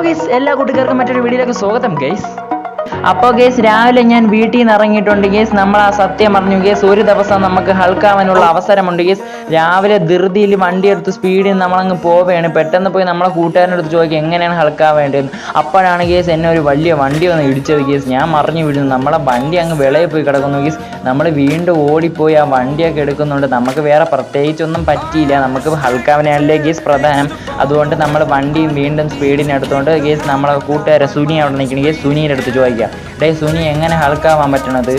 Guys എല്ലാ കൂട്ടുകാർക്കും മറ്റൊരു വീഡിയോയിലേക്ക് സ്വാഗതം ഗൈസ് അപ്പോൾ ഗേസ് രാവിലെ ഞാൻ വീട്ടിൽ നിന്ന് ഇറങ്ങിയിട്ടുണ്ട് ഗേസ്. നമ്മൾ ആ സത്യം പറഞ്ഞു ഗേസ് ഒരു ദിവസം നമുക്ക് ഹൾക്കാവാനുള്ള അവസരമുണ്ട് ഗേസ്. രാവിലെ ധൃതിയിൽ വണ്ടി എടുത്ത് സ്പീഡിൽ നമ്മളങ്ങ് പോവുകയാണ്. പെട്ടെന്ന് പോയി നമ്മളെ കൂട്ടുകാരന്റെ അടുത്ത് ചോദിക്കുക എങ്ങനെയാണ് ഹൾക്കാവേണ്ടത് അപ്പോഴാണ് ഗേസ് എന്നെ ഒരു വലിയ വണ്ടി വന്ന് ഇടിച്ചത് ഗേസ്. ഞാൻ മറിഞ്ഞു വീഴുന്നു. നമ്മളെ വണ്ടി അങ്ങ് വിളയിൽ പോയി കിടക്കുന്നു ഗേസ്. നമ്മൾ വീണ്ടും ഓടിപ്പോയി ആ വണ്ടിയൊക്കെ എടുക്കുന്നുണ്ട്. നമുക്ക് വേറെ പ്രത്യേകിച്ചൊന്നും പറ്റിയില്ല. നമുക്ക് ഹൾക്കാവനല്ലേ ഗേസ് പ്രധാനം. അതുകൊണ്ട് നമ്മൾ വണ്ടിയും വീണ്ടും സ്പീഡിന് എടുത്തുകൊണ്ട് ഗേസ് നമ്മളെ കൂട്ടുകാരെ സുനി അവിടെ നിൽക്കണം ഗേസ് സുനിയുടെ അടുത്ത് ചോദിക്കാം. ഡേ സുനി എങ്ങനെ ഹൾക്കാവാൻ പറ്റണത്?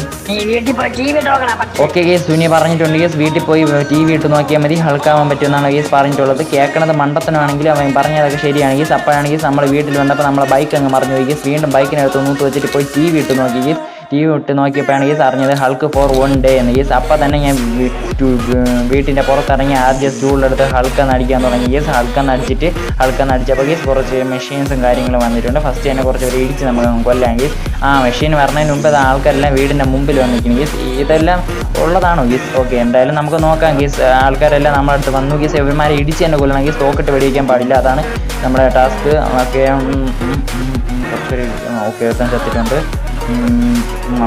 ഓക്കെ ഗേസ് സുനി പറഞ്ഞിട്ടുണ്ട് ഗേസ് വീട്ടിൽ പോയി ടി വി ഇട്ട് നോക്കിയാൽ മതി ഹൾക്കാവാൻ പറ്റുമെന്നാണ് ഗേസ് പറഞ്ഞിട്ടുള്ളത്. കേൾക്കണത് മണ്ടത്തനാണെങ്കിൽ അവൻ പറഞ്ഞതൊക്കെ ശരിയാണ് ഗേസ് അപ്പോഴാണെങ്കിൽ നമ്മൾ വീട്ടിൽ വന്നപ്പോൾ നമ്മളെ ബൈക്ക് അങ്ങ് മറിഞ്ഞു പോയി ഗേസ് വീണ്ടും ബൈക്കിനകത്ത് നൂത്ത് വെച്ചിട്ട് പോയി ടി വി ഇട്ട് നോക്കി ഗേസ് ടി വി ഇട്ട് നോക്കിയപ്പോഴാണ് ഈസ് അറിഞ്ഞത് ഹൾക്ക് ഫോർ വൺ ഡേ എന്ന്. ഈസ് അപ്പം തന്നെ ഞാൻ വീട്ടിന്റെ പുറത്തിറങ്ങി ആദ്യം സ്റ്റൂളിലെടുത്ത് ഹൾക്കെന്ന് അടിക്കാൻ തുടങ്ങി. ഈസ് ഹൾക്കെന്ന് അടിച്ചിട്ട് ഹൾക്കെന്ന് അടിച്ചപ്പോൾ ഈസ് കുറച്ച് മെഷീൻസും കാര്യങ്ങളും വന്നിട്ടുണ്ട്. ഫസ്റ്റ് തന്നെ കുറച്ച് പേര് ഇടിച്ച് നമ്മൾ കൊല്ലാൻ ഗേസ് ആ മെഷീൻ വരുന്നതിന് മുമ്പ് അത് ആൾക്കാരെല്ലാം വീടിന്റെ മുമ്പിൽ വന്നിരിക്കുന്നു. ഈസ് ഇതെല്ലാം ഉള്ളതാണോ? ഗീസ് ഓക്കെ എന്തായാലും നമുക്ക് നോക്കാം. ഗീസ് ആൾക്കാരെല്ലാം നമ്മുടെ അടുത്ത് വന്നു. ഗീസ് ഇവന്മാരെ ഇടിച്ച് തന്നെ കൊല്ലണം. ഗീസ് തോക്കിട്ട് വെടിവെക്കാൻ പാടില്ല. അതാണ് നമ്മുടെ ടാസ്ക്. ഓക്കെ ഓക്കെ ഒരുത്തൻ ചത്തിട്ടുണ്ട്.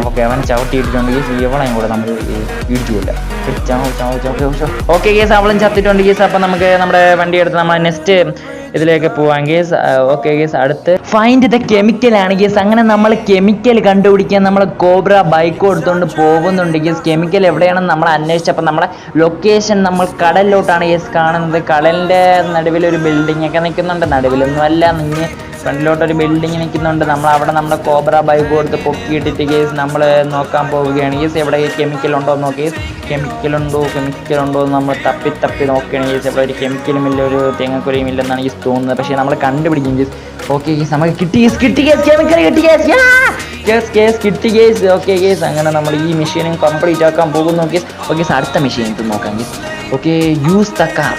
ഓക്കെ അവൻ ചവിട്ടിയിട്ടുണ്ടെങ്കിൽ ഇവളെയും കൂടെ നമ്മൾ ഇടിച്ചു കൊല്ല ഓക്കെ കേസ് അവളും ചത്തിട്ടുണ്ട് കേസ് അപ്പം നമുക്ക് നമ്മുടെ വണ്ടി എടുത്ത് നമ്മൾ നെക്സ്റ്റ് ഇതിലേക്ക് പോവാം ഗേസ് ഓക്കെ ഗേസ് അടുത്ത് ഫൈൻഡ് ദ കെമിക്കൽ ആണ് ഗേസ് അങ്ങനെ നമ്മൾ കെമിക്കൽ കണ്ടുപിടിക്കാൻ നമ്മൾ കോബ്ര ബൈക്ക് എടുത്തുകൊണ്ട് പോകുന്നുണ്ട് ഗേസ് കെമിക്കൽ എവിടെയാണെന്ന് നമ്മൾ അന്വേഷിച്ചപ്പോൾ നമ്മുടെ ലൊക്കേഷൻ നമ്മൾ കടലിലോട്ടാണ് ഗേസ് കാണുന്നത്. കടലിന്റെ നടുവിൽ ഒരു ബിൽഡിംഗ് ഒക്കെ നിൽക്കുന്നുണ്ട്. നടുവിലൊന്നും അല്ല നിങ്ങൾ ഫ്രണ്ടിലോട്ടൊരു ബിൽഡിംഗ് നിൽക്കുന്നുണ്ട്. നമ്മൾ അവിടെ നമ്മുടെ കോബ്ര ബൈക്ക് കൊടുത്ത് പൊക്കിയിട്ടിട്ട് കേസ് നമ്മൾ നോക്കാൻ പോവുകയാണ്. കേസ് എവിടെ കെമിക്കൽ ഉണ്ടോ എന്ന് നോക്കി. കെമിക്കൽ ഉണ്ടോ കെമിക്കൽ ഉണ്ടോ എന്ന് നമ്മൾ തപ്പി തപ്പി നോക്കുകയാണ്. കേസ് എവിടെ ഒരു കെമിക്കലും ഇല്ല ഒരു തേങ്ങക്കുരയും ഇല്ലെന്നാണ് കേസ് തോന്നുന്നത്. പക്ഷേ നമ്മൾ കണ്ടുപിടിക്കും കേസ് ഓക്കെ കേസ് നമുക്ക് കിട്ടി കേസ് കിട്ടി കേസ് കെമിക്കൽ കിട്ടി കേസ് കേസ് കേസ് കിട്ടി കേസ് ഓക്കെ കേസ് അങ്ങനെ നമ്മൾ ഈ മെഷീനും കംപ്ലീറ്റ് ആക്കാൻ പോകുന്നു കേസ് ഓക്കെ കേസ് അടുത്ത മെഷീൻ ഇത് നോക്കാം guys okay use the car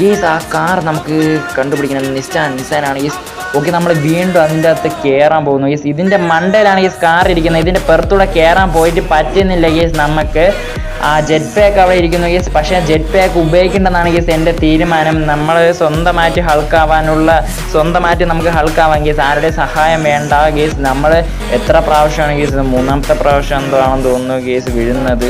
guys ആ കാർ നമുക്ക് കണ്ടുപിടിക്കണം. നിസ്സാൻ നിസ്സാനാണ് ഗേസ് ഓക്കെ നമ്മൾ വീണ്ടും അതിന്റെ അകത്ത് കയറാൻ പോകുന്നു. യെസ് ഇതിന്റെ മണ്ടയിലാണ് ഈ കാർ ഇരിക്കുന്നത്. ഇതിന്റെ പുറത്തൂടെ കയറാൻ പോയിട്ട് പറ്റുന്നില്ല. യെസ് നമുക്ക് ആ ജെറ്റ് പാക്ക് അവിടെ ഇരിക്കുന്നു. യെസ് പക്ഷേ ജെറ്റ് പാക്ക് ഉപയോഗിക്കേണ്ടതാണ്. യെസ് എന്റെ തീരുമാനം. നമ്മൾ സ്വന്തമായിട്ട് ഹൾക്കാവാനുള്ള സ്വന്തമായിട്ട് നമുക്ക് ഹൾക്കാവാൻ ഗേസ് ആരുടെ സഹായം വേണ്ട? ഗേസ് നമ്മൾ എത്ര പ്രാവശ്യമാണ് ഗേസ് മൂന്നാമത്തെ പ്രാവശ്യം എന്തോ ആണെന്ന് തോന്നുന്നു. ഗേസ് വീഴുന്നത്.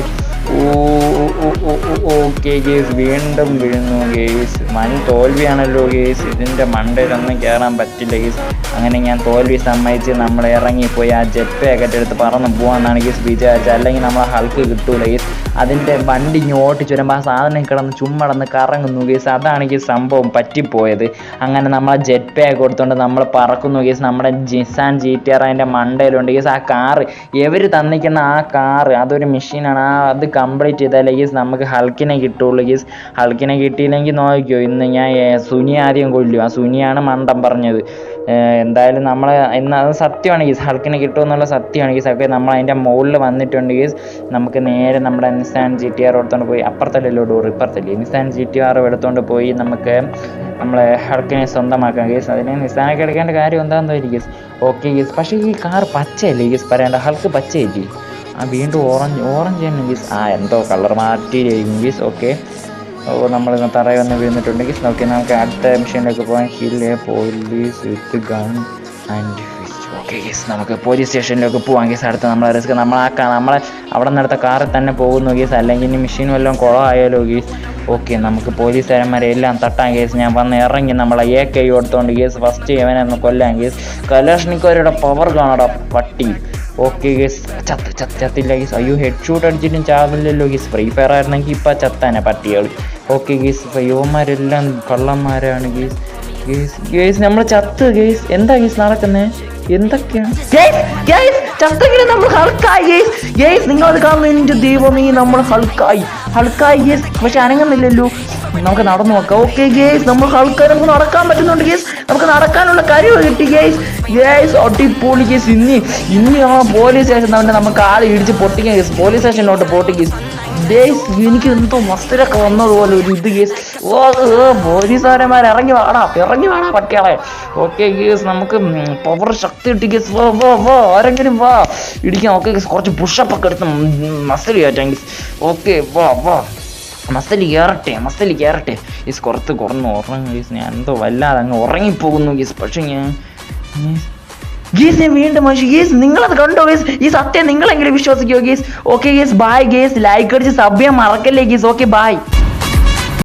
ഗേസ് വീണ്ടും വീഴുന്നു ഗേസ് മൺ തോൽവിയാണല്ലോ ഗേസ് ഇതിന്റെ മണ്ടയിലൊന്നും കയറാൻ പറ്റില്ല ഗേസ് അങ്ങനെ ഞാൻ തോൽവി സമ്മതിച്ച് നമ്മൾ ഇറങ്ങിപ്പോയി ആ ജെറ്റ് എടുത്ത് പറന്ന് പോകാമെന്നാണ് ഗേസ് വിചാരിച്ചത്. അല്ലെങ്കിൽ നമ്മൾ ഹൾക്ക് കിട്ടൂല ഗേസ് അതിന്റെ വണ്ടി ഇങ്ങ് ചുരുമ്പോൾ ആ സാധനം കിടന്ന് ചുമ്മടന്ന് കറങ്ങുന്നു കേസ് അതാണ് ഈ സംഭവം പറ്റിപ്പോയത്. അങ്ങനെ നമ്മൾ ആ ജെറ്റ് പാക്ക് കൊടുത്തുകൊണ്ട് നമ്മൾ പറക്കുന്നു കേസ് നമ്മുടെ ജിസാൻ ജി ടി ആർ അതിന്റെ മണ്ടയിലുണ്ട് കേസ് ആ കാറ് ഇവർ തന്നിക്കുന്ന ആ കാറ്? അതൊരു മെഷീനാണ് ആ അത് കംപ്ലീറ്റ് ചെയ്താലേ കേസ് നമുക്ക് ഹൾക്കിനെ കിട്ടുള്ളൂ കേസ് ഹൾക്കിനെ കിട്ടിയില്ലെങ്കിൽ നോക്കിയോ? ഇന്ന് ഞാൻ സുനി ആദ്യം കൊല്ലും. ആ സുനിയാണ് മണ്ടം പറഞ്ഞത്. എന്തായാലും നമ്മൾ ഇന്ന് അത് സത്യമാണ് ഗീസ്. ഹൾക്കിനെ കിട്ടുമെന്നുള്ള സത്യമാണ് ഗീസ്. നമ്മൾ അതിന്റെ മുകളിൽ വന്നിട്ടുണ്ട് ഗീസ്. നമുക്ക് നേരെ നമ്മുടെ നിസാൻ ജി ടി ആർ എടുത്തുകൊണ്ട് പോയി. അപ്പുറത്തല്ലല്ലോ ഡോർ ഇപ്പുറത്തല്ലേ നിസാൻ ജി ടി ആർ എടുത്തുകൊണ്ട് പോയി നമുക്ക് നമ്മളെ ഹൾക്കിനെ സ്വന്തമാക്കാം ഗീസ്. അതിനെ നിസാനൊക്കെ എടുക്കേണ്ട കാര്യം എന്താണെന്ന് ഗീസ് ഓക്കെ ഗീസ്. പക്ഷേ ഈ കാർ പച്ചയല്ലേ ഗീസ് പറയേണ്ട? ഹൾക്ക് പച്ചയല്ലേ ആ വീണ്ടും ഓറഞ്ച് ഓറഞ്ച് തന്നെ ഗീസ്. ആ എന്തോ കളർ മാറ്റി ഗീസ്. ഓക്കെ ഓ നമ്മൾ തറയിൽ വന്ന് വീണിട്ടുണ്ടെങ്കിൽ നോക്കി നമുക്ക് അടുത്ത മിഷനിലേക്ക് പോകാൻ ഹില്ലേ police with gun and okay guys നമുക്ക് പോലീസ് സ്റ്റേഷനിലേക്ക് പോകാം ഗീസ് അടുത്ത നമ്മളെ റിസ്ക് നമ്മളാക്കാം നമ്മളെ അവിടെ നിന്നെടുത്ത കാറിൽ തന്നെ പോകുന്നു ഗീസ് അല്ലെങ്കിൽ മെഷീൻ വല്ലതും കുളമായാലോ ഗീസ് ഓക്കെ നമുക്ക് പോലീസുകാരന്മാരെ എല്ലാം തട്ടാം കേസ് ഞാൻ വന്ന് ഇറങ്ങി നമ്മളെ എ കൈ കൊടുത്തോണ്ട് കേസ് ഫസ്റ്റ് ഇവനെ ഒന്ന് കൊല്ലാൻ കേസ് കലാഷ്ണിക്കോരുടെ പവർ കാണടാ പട്ടി. ഓക്കെ ഗസ് ചത്ത് ചത്ത് ചത്തില്ല ഗീസ് അയ്യോ ഹെഡ് ഷൂട്ട് അടിച്ചിട്ടും ചാവില്ലല്ലോ ഗീസ് ഫ്രീ ഫയർ ആയിരുന്നെങ്കിൽ ഇപ്പം ചത്താനെ പട്ടികൾ ഓക്കെ ഗീസ് യുവന്മാരെല്ലാം കള്ളന്മാരാണ് ഗീസ് ഗേസ് ഗേസ് നമ്മൾ ചത്ത് ഗേസ് എന്താ ഗേസ് നടക്കുന്നത് എന്തൊക്കെയാണ് ഗേസ് ഗേസ് ചത്തെങ്കിലും നമ്മൾ ഹൾക്കായി ഗേസ് ഗേസ് നിങ്ങൾ കാണുന്നു എന്റെ ദൈവമേ നമ്മൾ ഹൾക്കായി ഹൾക്കായി ഗേസ് പക്ഷെ അനങ്ങുന്നില്ലല്ലോ നമുക്ക് നടന്നു നോക്കാം. ഓക്കെ ഗേസ് നമ്മൾ ഹൾക്കായി നമുക്ക് നടക്കാൻ പറ്റുന്നുണ്ട് ഗേസ് നമുക്ക് നടക്കാനുള്ള കഴിവ് കിട്ടി ഗേസ് ഗേസ് ഒട്ടിപ്പൊളി ഗേസ് ഇനി ഇനി ആ പോലീസ് സ്റ്റേഷൻ തന്നെ നമുക്ക് ആളെ ഇടിച്ച് പൊട്ടിക്കാൻ ഗേസ് പോലീസ് സ്റ്റേഷനിലോട്ട് പോട്ടി ഗേസ് ഗേസ് എനിക്ക് എന്തോ മസ്തിലൊക്കെ വന്നതുപോലെ ഒരു ഇത് ഗേസ് ഓ പോലീസുകാരന്മാർ ഇറങ്ങി വാടാ ഇറങ്ങി വാടാ പട്ടിയാളെ ഓക്കെ ഗേസ് നമുക്ക് പവർ ശക്തി കിട്ടി ഗേസ് വാ വാ വാ ആരെങ്കിലും വാ. ഇടിക്കാം ഓക്കെ ഗേസ് കുറച്ച് പുഷപ്പ് ഒക്കെ എടുത്ത് മസ്തിരി കയറ്റാം ഗേസ് ഓക്കെ വാ വാ. മസിൽ കയറട്ടെ മസിൽ കയറട്ടെ. ഈസ് കുറച്ച് കുറഞ്ഞു ഉറങ്ങും ഗീസ് ഞാൻ എന്തോ വല്ലാതെ അങ്ങ് ഉറങ്ങിപ്പോകുന്നു ഗീസ് പക്ഷേ ഞാൻ ഗീസ് ഞാൻ വീണ്ടും മനുഷ്യ ഗീസ് നിങ്ങളത് കണ്ടോ ഗീസ്? ഈ സത്യം നിങ്ങളെങ്കിലും വിശ്വസിക്കോ guys? Okay guys bye guys. Like അടിച്ച് സഭ്യം മറക്കല്ലേ ഗീസ്? Okay bye